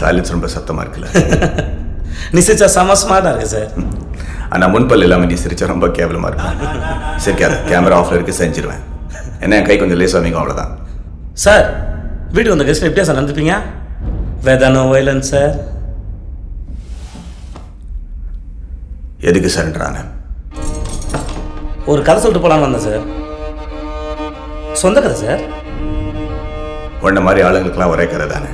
Silence ரொம்ப சத்தமாக இருக்குல்ல. நீ சிரிச்சா செம ஸ்மார்ட்டாக இருக்கு சார் ஆனால் முன்பல் இல்லாமல் நீ சிரிச்சா ரொம்ப கேவலமாக இருக்கும். சிரிக்காத கேமரா ஆஃப்ல இருக்கு செஞ்சிருவேன். என்ன என் கை கொஞ்சம் லேஸ் அமைக்கும் அவ்வளோதான் சார் வீட்டுக்கு வந்த கெஸ்ட் எப்படியா சார் நடந்துப்பீங்க? வேதானோ வயலன்ஸ் சார் எதுக்கு சரண்டரான ஒரு கதை சொல்லிட்டு போலான்னு வந்தேன் சார் சொந்த கதை சார் உன்ன மாதிரி ஆளுங்களுக்கெல்லாம் ஒரே கதை தானே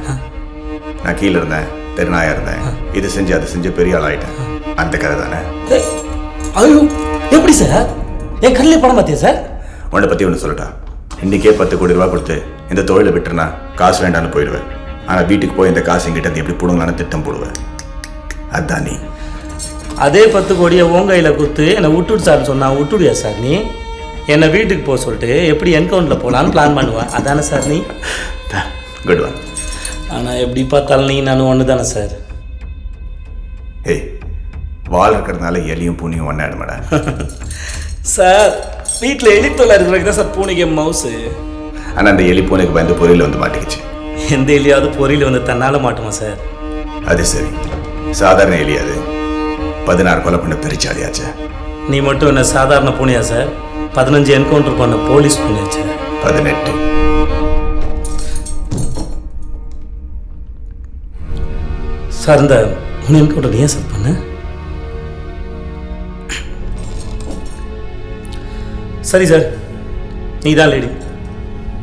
நான் கீழே இருந்தேன் தெருநாயா இருந்தேன். இது செஞ்சு அது செஞ்சு பெரிய ஆள் ஆயிட்டேன் அந்த கதை தானே? ஐயோ எப்படி சார்? என் கண்ணிலே படம் பார்த்தியா சார்? உன்னை பற்றி ஒன்று சொல்லட்டா. இன்னைக்கே பத்து கோடி ரூபா கொடுத்து இந்த தொழிலை விட்டுருனா காசு வேண்டாம்னு போயிடுவேன். ஆனால் வீட்டுக்கு போய் இந்த காசு எங்கிட்ட எப்படி பிடுங்கலான்னு திட்டம் போடுவேன். அதான் நீ. அதே பத்து கோடியை உன் கையில் கொடுத்து என்னை விட்டுடு சார்னு சொன்னா விட்டுடுயா சார் நீ? என்னை வீட்டுக்கு போக சொல்லிட்டு எப்படி என்கவுண்டில் போகலான்னு பிளான் பண்ணுவேன் அதானே சார் நீ? குட் ஒன் ஆனால் எப்படி பார்த்தாலும் நீ நான் ஒன்று தானே சார்? ஏய் வால் இருக்கிறதுனால எலியும் பூனியும் ஒன்றாயிடுமாடா சார் வீட்டில் எலித்தொலை இருக்கிறதுக்கு தான் சார் பூனைக்கு மவுஸு ஆனால் அந்த எலி பூனைக்கு பயந்து பொரியல வந்து மாட்டிக்கிச்சு. எந்த எலியாவது பொறியில் வந்து தன்னால் மாட்டுமா சார்? அது சரி. சாதாரண எலி அது. பதினாறு கொலை பண்ண பெருச்சாலியாச்சு நீ மட்டும் என்ன சாதாரண பூனையா சார்? பதினஞ்சு என்கவுண்டர் பண்ண போலீஸ் பூனையாச்சு பதினெட்டு. சார் இந்த மூணு என்கவுண்டர் ஏன் சார் பண்ண. சரி சார் நீ தான் லேடி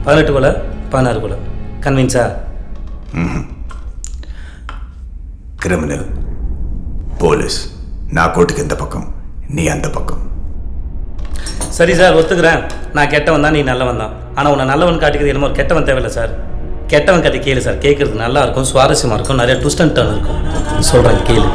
பதினெட்டு கொலை பதினாறு கொலை. கன்வின்ஸா கிரிமினல் போலீஸ் நான் கோட்டுக்கு இந்த பக்கம்? நீ அந்த பக்கம். சரி சார் ஒத்துக்கிறேன். நான் கெட்டவன் தான் நீ நல்லவன் தான். ஆனால் உன்னை நல்லவன் காட்டிக்கிறது என்னமோ கெட்டவன் தேவையில்லை சார். கெட்டவன் கதை கேளு சார். கேட்கறது நல்லா இருக்கும் சுவாரஸ்யமாக இருக்கும் நிறைய ட்விஸ்ட் அண்ட் டர்ன் இருக்கும். சொல்கிறேன் கேளு.